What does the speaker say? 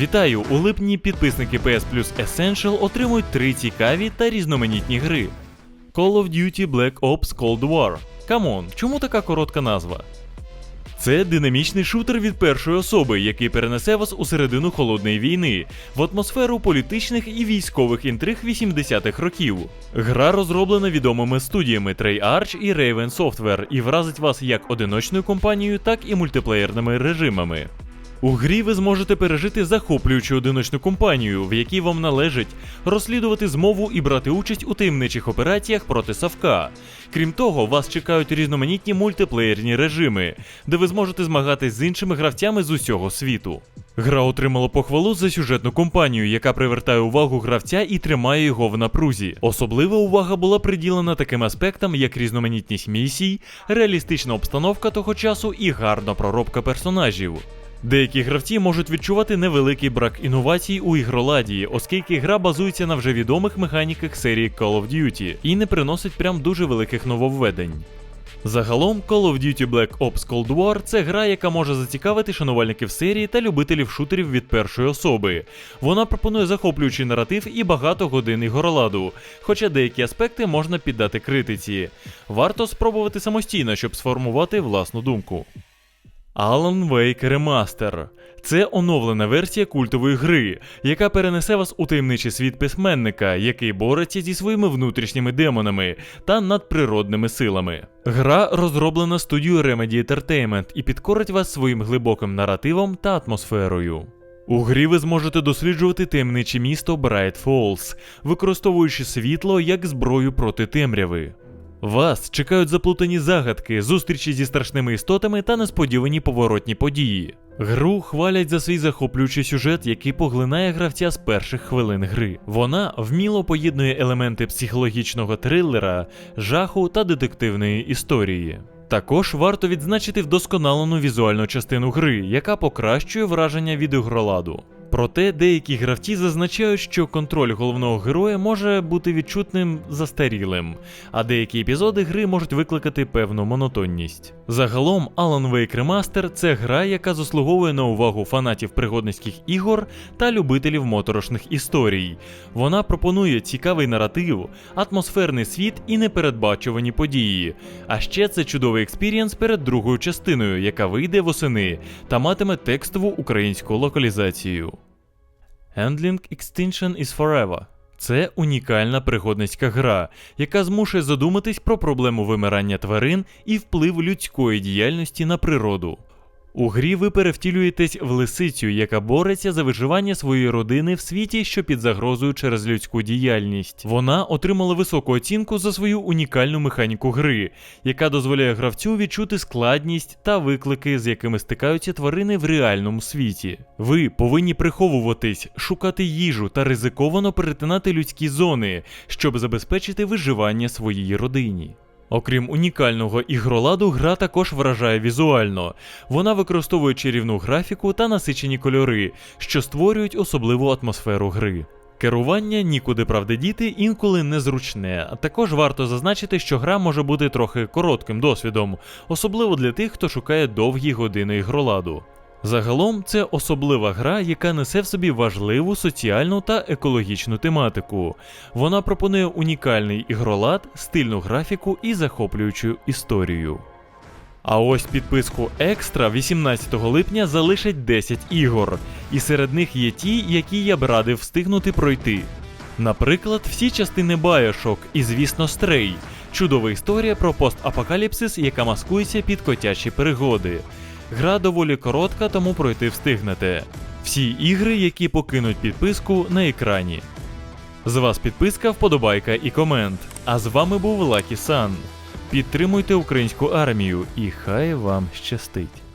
Вітаю! У липні підписники PS Plus Essential отримують три цікаві та різноманітні гри. Call of Duty Black Ops Cold War. Камон, чому така коротка назва? Це динамічний шутер від першої особи, який перенесе вас у середину холодної війни, в атмосферу політичних і військових інтриг 80-х років. Гра розроблена відомими студіями Treyarch і Raven Software і вразить вас як одиночною компанією, так і мультиплеєрними режимами. У грі ви зможете пережити захоплюючу одиночну компанію, в якій вам належить розслідувати змову і брати участь у таємничих операціях проти Савка. Крім того, вас чекають різноманітні мультиплеєрні режими, де ви зможете змагатись з іншими гравцями з усього світу. Гра отримала похвалу за сюжетну компанію, яка привертає увагу гравця і тримає його в напрузі. Особлива увага була приділена таким аспектам, як різноманітність місій, реалістична обстановка того часу і гарна проробка персонажів. Деякі гравці можуть відчувати невеликий брак інновацій у ігроладі, оскільки гра базується на вже відомих механіках серії Call of Duty і не приносить прям дуже великих нововведень. Загалом, Call of Duty Black Ops Cold War це гра, яка може зацікавити шанувальників серії та любителів шутерів від першої особи. Вона пропонує захоплюючий наратив і багато годин ігроладу, хоча деякі аспекти можна піддати критиці. Варто спробувати самостійно, щоб сформувати власну думку. Alan Wake Remaster – це оновлена версія культової гри, яка перенесе вас у таємничий світ письменника, який бореться зі своїми внутрішніми демонами та надприродними силами. Гра розроблена студією Remedy Entertainment і підкорить вас своїм глибоким наративом та атмосферою. У грі ви зможете досліджувати таємниче місто Bright Falls, використовуючи світло як зброю проти темряви. Вас чекають заплутані загадки, зустрічі зі страшними істотами та несподівані поворотні події. Гру хвалять за свій захоплюючий сюжет, який поглинає гравця з перших хвилин гри. Вона вміло поєднує елементи психологічного трилера, жаху та детективної історії. Також варто відзначити вдосконалену візуальну частину гри, яка покращує враження від ігроладу. Проте деякі гравці зазначають, що контроль головного героя може бути відчутним застарілим, а деякі епізоди гри можуть викликати певну монотонність. Загалом, Alan Wake Remaster – це гра, яка заслуговує на увагу фанатів пригодницьких ігор та любителів моторошних історій. Вона пропонує цікавий наратив, атмосферний світ і непередбачувані події. А ще це чудовий експірієнс перед другою частиною, яка вийде восени та матиме текстову українську локалізацію. Handling Extinction is Forever. Це унікальна пригодницька гра, яка змушує задуматись про проблему вимирання тварин і вплив людської діяльності на природу. У грі ви перевтілюєтесь в лисицю, яка бореться за виживання своєї родини в світі, що під загрозою через людську діяльність. Вона отримала високу оцінку за свою унікальну механіку гри, яка дозволяє гравцю відчути складність та виклики, з якими стикаються тварини в реальному світі. Ви повинні приховуватись, шукати їжу та ризиковано перетинати людські зони, щоб забезпечити виживання своїй родині. Окрім унікального ігроладу, гра також вражає візуально. Вона використовує чарівну графіку та насичені кольори, що створюють особливу атмосферу гри. Керування нікуди правди діти інколи незручне, також варто зазначити, що гра може бути трохи коротким досвідом, особливо для тих, хто шукає довгі години ігроладу. Загалом це особлива гра, яка несе в собі важливу соціальну та екологічну тематику. Вона пропонує унікальний ігролад, стильну графіку і захоплюючу історію. А ось підписку Екстра 18 липня залишать 10 ігор, і серед них є ті, які я б радив встигнути пройти. Наприклад, всі частини Bioshock і, звісно, Stray – чудова історія про постапокаліпсис, яка маскується під котячі пригоди. Гра доволі коротка, тому пройти встигнете. Всі ігри, які покинуть підписку на екрані. З вас підписка, вподобайка і комент. А з вами був Лакі Сан. Підтримуйте українську армію і хай вам щастить!